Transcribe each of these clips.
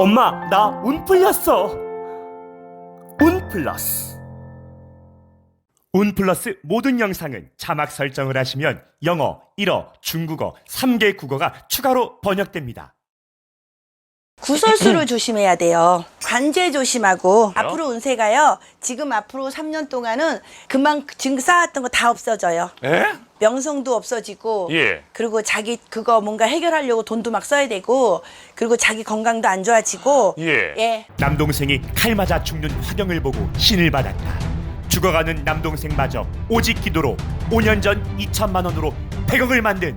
엄마, 나 운 풀렸어. 운 플러스. 운 플러스 모든 영상은 자막 설정을 하시면 영어, 일어, 중국어, 3개 국어가 추가로 번역됩니다. 구설수를 조심해야 돼요. 관제 조심하고 앞으로 운세가요. 지금 앞으로 3년 동안은 금방 지금 쌓았던 거 다 없어져요. 에? 명성도 없어지고 예. 그리고 자기 그거 뭔가 해결하려고 돈도 막 써야 되고 그리고 자기 건강도 안 좋아지고 예. 예. 남동생이 칼 맞아 죽는 화경을 보고 신을 받았다. 죽어가는 남동생마저 오직 기도로 5년 전 2천만 원으로 100억을 만든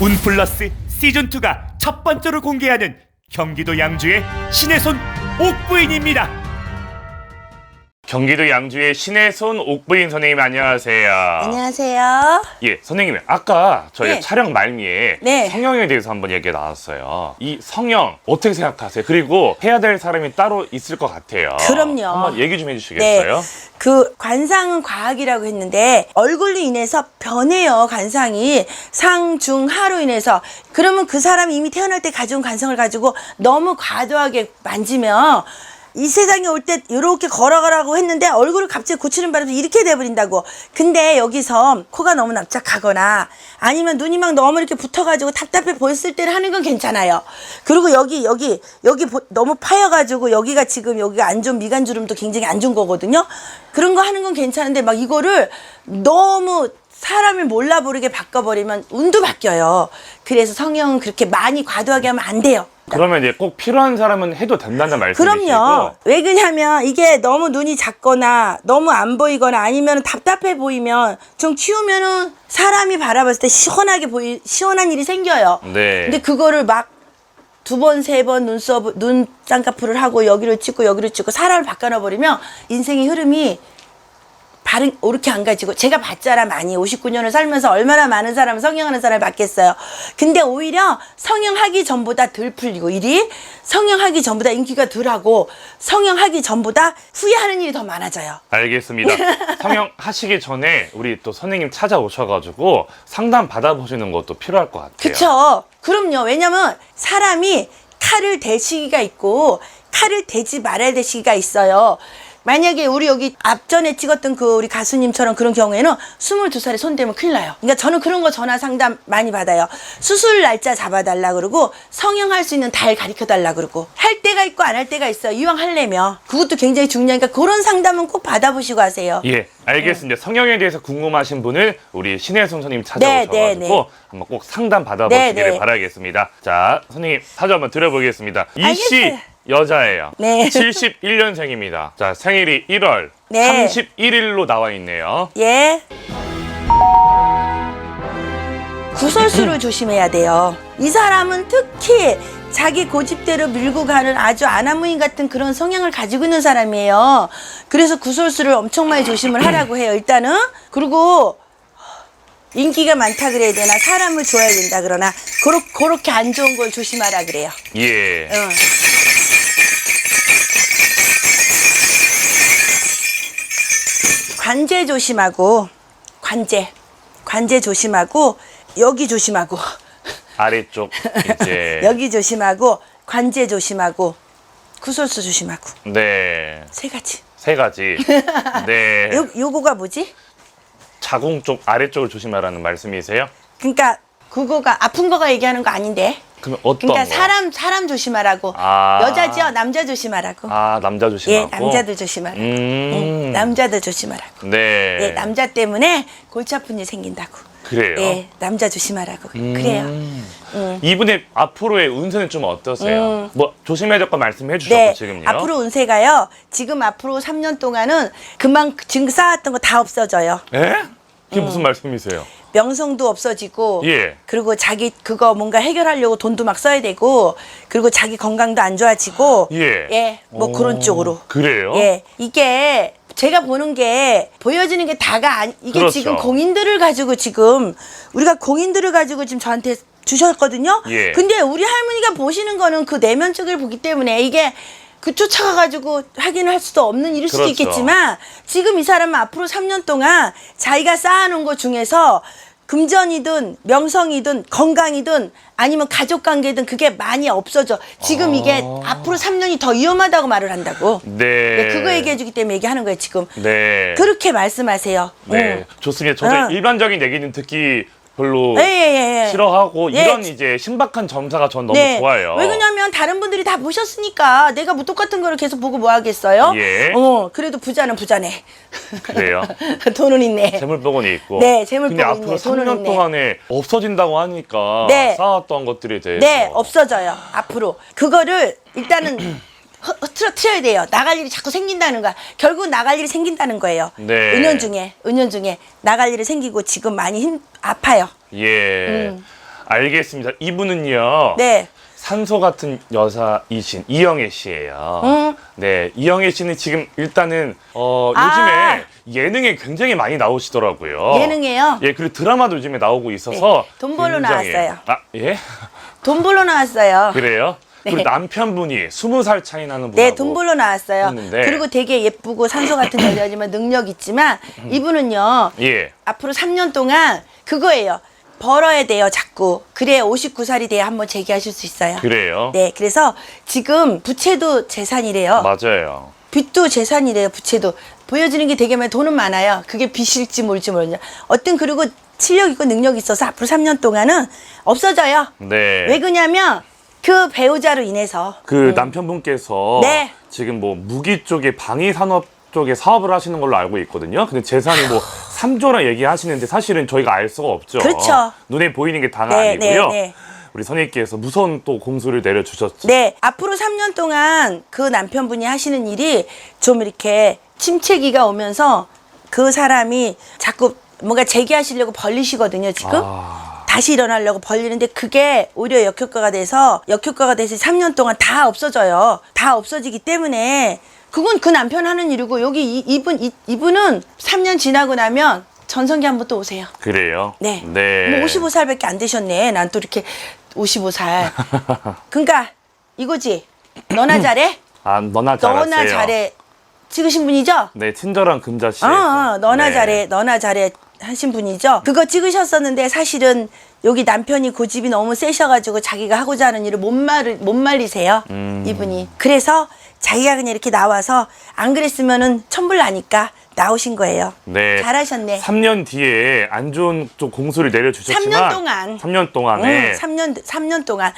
운 플러스 시즌 2가 첫 번째로 공개하는 경기도 양주의 신의 손 옥부인입니다. 경기도 양주의 신의 손 옥부인 선생님 안녕하세요. 안녕하세요. 예, 선생님 아까 저희 네. 가 촬영 말미에 네. 성형에 대해서 한번 얘기가 나왔어요. 이 성형 어떻게 생각하세요? 그리고 해야 될 사람이 따로 있을 것 같아요. 그럼요. 한번 얘기 좀 해주시겠어요? 그 관상은 과학이라고 했는데 얼굴로 인해서 변해요 관상이 상 중 하로 인해서 그러면 그 사람이 이미 태어날 때 가져온 관상을 가지고 너무 과도하게 만지면 이 세상에 올 때 이렇게 걸어가라고 했는데 얼굴을 갑자기 고치는 바람에 이렇게 돼버린다고. 근데 여기서 코가 너무 납작하거나 아니면 눈이 막 너무 이렇게 붙어가지고 답답해 보였을 때는 하는 건 괜찮아요. 그리고 여기 여기 여기 보- 너무 파여가지고 여기가 지금 여기가 안 좋은 미간 주름도 굉장히 안 좋은 거거든요. 그런 거 하는 건 괜찮은데 막 이거를 너무 사람을 몰라 모르게 바꿔버리면 운도 바뀌어요. 그래서 성형은 그렇게 많이 과도하게 하면 안 돼요. 그러면 이제 꼭 필요한 사람은 해도 된다는 말씀이시고 그럼요. 왜 그러냐면 이게 너무 눈이 작거나 너무 안 보이거나 아니면 답답해 보이면 좀 키우면은 사람이 바라봤을 때 시원하게 보이 시원한 일이 생겨요. 네. 근데 그거를 막 두 번, 세 번 눈썹, 눈 쌍꺼풀을 하고 여기를 찍고 여기를 찍고 사람을 바꿔놔 버리면 인생의 흐름이 바른 옳게 안 가지고 제가 봤잖아 많이 59년을 살면서 얼마나 많은 사람을 성형하는 사람을 봤겠어요. 근데 오히려 성형하기 전보다 덜 풀리고 일이 성형하기 전보다 인기가 덜하고 성형하기 전보다 후회하는 일이 더 많아져요. 알겠습니다. 성형 하시기 전에 우리 또 선생님 찾아오셔가지고 상담 받아보시는 것도 필요할 것 같아요. 그쵸? 그럼요. 왜냐면 사람이 칼을 댈 시기가 있고 칼을 대지 말아야 될 시기가 있어요. 만약에 우리 여기 앞전에 찍었던 그 우리 가수님처럼 그런 경우에는 22살에 손대면 큰일 나요. 그러니까 저는 그런 거 전화 상담 많이 받아요. 수술 날짜 잡아달라 그러고 성형할 수 있는 달 가르쳐달라 그러고 할 때가 있고 안 할 때가 있어요. 이왕 할래면. 그것도 굉장히 중요하니까 그런 상담은 꼭 받아보시고 하세요. 예, 알겠습니다. 성형에 대해서 궁금하신 분은 우리 신혜선 선생님 네, 찾아오셔가지고 네, 네. 한번 꼭 상담 받아보시기를 네, 네. 바라겠습니다. 자, 선생님 사주 한번 드려보겠습니다. 이씨 알겠어요. 여자예요. 네. 71년생입니다. 자, 생일이 1월 네. 31일로 나와 있네요. 예. 구설수를 조심해야 돼요. 이 사람은 특히 자기 고집대로 밀고 가는 아주 아나무인 같은 그런 성향을 가지고 있는 사람이에요. 그래서 구설수를 엄청 많이 조심을 하라고 해요. 일단은 그리고 인기가 많다 그래야 되나 사람을 좋아해야 된다 그러나 그렇, 그렇게 안 좋은 걸 조심하라 그래요. 예. 응. 관제 조심하고 관제 관제 조심하고 여기 조심하고 아래쪽 이제 여기 조심하고 관제 조심하고 구설수 조심하고 네. 세 가지. 세 가지. 네. 요 요거가 뭐지? 자궁 쪽 아래쪽을 조심하라는 말씀이세요? 그러니까 그거가 아픈 거가 얘기하는 거 아닌데. 그러면 어떤 그러니까 거? 사람 사람 조심하라고. 아. 여자죠 남자 조심하라고. 아, 남자 예 조심하고. 남자들 조심하라고. 음. 응, 남자들 조심하라고. 네. 예, 남자 때문에 골치 아픈 일 생긴다고. 그래요. 예, 남자 조심하라고. 음. 그래요. 이분의 앞으로의 운세는 좀 어떠세요? 음. 뭐 조심해야 될 거 말씀해 주셨고 네, 지금요. 앞으로 운세가요. 지금 앞으로 3년 동안은 금방 지금 쌓았던 거 다 없어져요. 에? 그게 음. 무슨 말씀이세요? 명성도 없어지고, 예. 그리고 자기 그거 뭔가 해결하려고 돈도 막 써야 되고, 그리고 자기 건강도 안 좋아지고, 예. 뭐 오, 그런 쪽으로. 그래요? 예, 이게 제가 보는 게 보여지는 게 다가 아니 이게 그렇죠. 지금 공인들을 가지고 지금 우리가 공인들을 가지고 지금 저한테 주셨거든요. 예. 근데 우리 할머니가 보시는 거는 그 내면적을 보기 때문에 이게 그 쫓아가가지고 확인할 수도 없는 일일 수도 그렇죠. 있겠지만 지금 이 사람은 앞으로 3년 동안 자기가 쌓아놓은 것 중에서 금전이든 명성이든 건강이든 아니면 가족 관계든 그게 많이 없어져. 지금 이게 앞으로 3년이 더 위험하다고 말을 한다고. 네. 네, 그거 얘기해 주기 때문에 얘기하는 거예요, 지금. 네. 그렇게 말씀하세요. 네. 응. 좋습니다. 저도 어. 일반적인 얘기는 듣기 별로 예, 예, 예, 예. 싫어하고 예. 이런 이제 신박한 점사가 전 너무 좋아요. 왜 그러냐면 다른 분들이 다 보셨으니까 내가 뭐 똑같은 거를 계속 보고 뭐 하겠어요? 예. 어, 그래도 부자는 부자네. 그래요. 돈은 있네. 재물복원이 있고. 네, 재물복원이 근데 앞으로 있네. 돈은 3년 있네. 동안에 없어진다고 하니까 네. 쌓았던 것들에 대해서 네, 없어져요. 앞으로. 그거를 일단은 흐- 흐트러트려야 돼요. 나갈 일이 자꾸 생긴다는 거야. 결국 나갈 일이 생긴다는 거예요. 네. 은연 중에, 은연 중에 나갈 일이 생기고 지금 많이 힘, 아파요. 예. 알겠습니다. 이분은요. 음. 네. 산소 같은 여사이신 이영애 씨예요. 음. 네, 이영애 씨는 지금 일단은 어, 아. 요즘에 예능에 굉장히 많이 나오시더라고요. 예능에요? 예, 그리고 드라마도 요즘에 나오고 있어서 네, 돈 벌러 굉장히- 나왔어요. 아, 예? 돈 벌러 나왔어요. 그래요? 네. 그리고 남편분이 스무 살 차이 나는 분하고 네, 돈 벌러 나왔어요. 했는데. 그리고 되게 예쁘고 산소 같은 여자지만 능력 있지만 이분은요. 예. 앞으로 3년 동안 그거예요. 벌어야 돼요, 자꾸. 그래야 59살이 돼야 한번 재기하실 수 있어요. 그래요? 네, 그래서 지금 부채도 재산이래요. 맞아요. 빚도 재산이래요, 부채도. 보여지는 게 되게 많아요. 돈은 많아요. 그게 빚일지 모를지 모르냐. 어떤 그리고 실력 있고 능력 있어서 앞으로 3년 동안은 없어져요. 네. 왜 그러냐면 그 배우자로 인해서. 그 남편분께서 네. 지금 뭐 무기 쪽에 방위 산업 쪽에 사업을 하시는 걸로 알고 있거든요. 근데 재산이 뭐 3조라 얘기하시는데 사실은 저희가 알 수가 없죠. 그렇죠. 눈에 보이는 게 다가 네, 아니고요. 네, 네. 우리 선생님께서 무서운 또 공수를 내려주셨죠. 네, 앞으로 3년 동안 그 남편분이 하시는 일이 좀 이렇게 침체기가 오면서 그 사람이 자꾸 뭔가 재기하시려고 벌리시거든요, 지금. 아, 다시 일어나려고 벌리는데 그게 오히려 역효과가 돼서 역효과가 돼서 3년 동안 다 없어져요. 다 없어지기 때문에 그건 그 남편 하는 일이고 여기 이, 이분 이, 이분은 3년 지나고 나면 전성기 한번 또 오세요. 그래요? 네. 네. 뭐 55살밖에 안 되셨네. 난 또 이렇게 55살. 그러니까 이거지. 너나 잘해. 아, 너나 잘하세요. 너나 잘해. 찍으신 분이죠? 네, 친절한 금자씨. 어, 어, 너나 네. 잘해, 너나 잘해 하신 분이죠. 그거 찍으셨었는데 사실은 여기 남편이 고집이 너무 세셔가지고 자기가 하고자 하는 일을 못 말을 못 말리세요. 음. 이분이. 그래서 자기가 그냥 이렇게 나와서 안 그랬으면은 천불 나니까 나오신 거예요. 네. 잘하셨네. 3년 뒤에 안 좋은 좀 공수를 내려주셨지만 3년 동안. 3년 동안에 응, 3년 3년 동안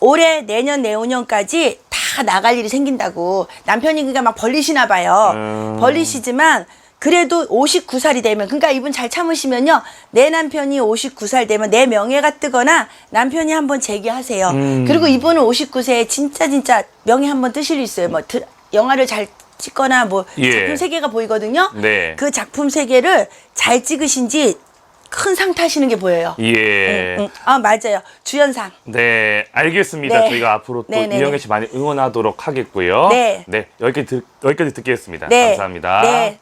올해 내년 내후년까지 다 나갈 일이 생긴다고 남편이 그러니까 막 벌리시나 봐요. 음. 벌리시지만 그래도 59살이 되면 그러니까 이분 잘 참으시면요. 내 남편이 59살 되면 내 명예가 뜨거나 남편이 한번 재기하세요. 음. 그리고 이분은 59세에 진짜 진짜 명예 한번 뜨실 일 있어요. 뭐 드- 영화를 잘 찍거나 뭐 예. 작품 세계가 보이거든요. 네. 그 작품 세계를 잘 찍으신지 큰 상 타시는 게 보여요. 예. 응, 응. 아 맞아요. 주연상. 네, 알겠습니다. 네. 저희가 앞으로 또 네, 네, 이영애 네. 씨 많이 응원하도록 하겠고요. 네. 네, 여기까지, 듣, 여기까지 듣겠습니다. 네. 감사합니다. 네.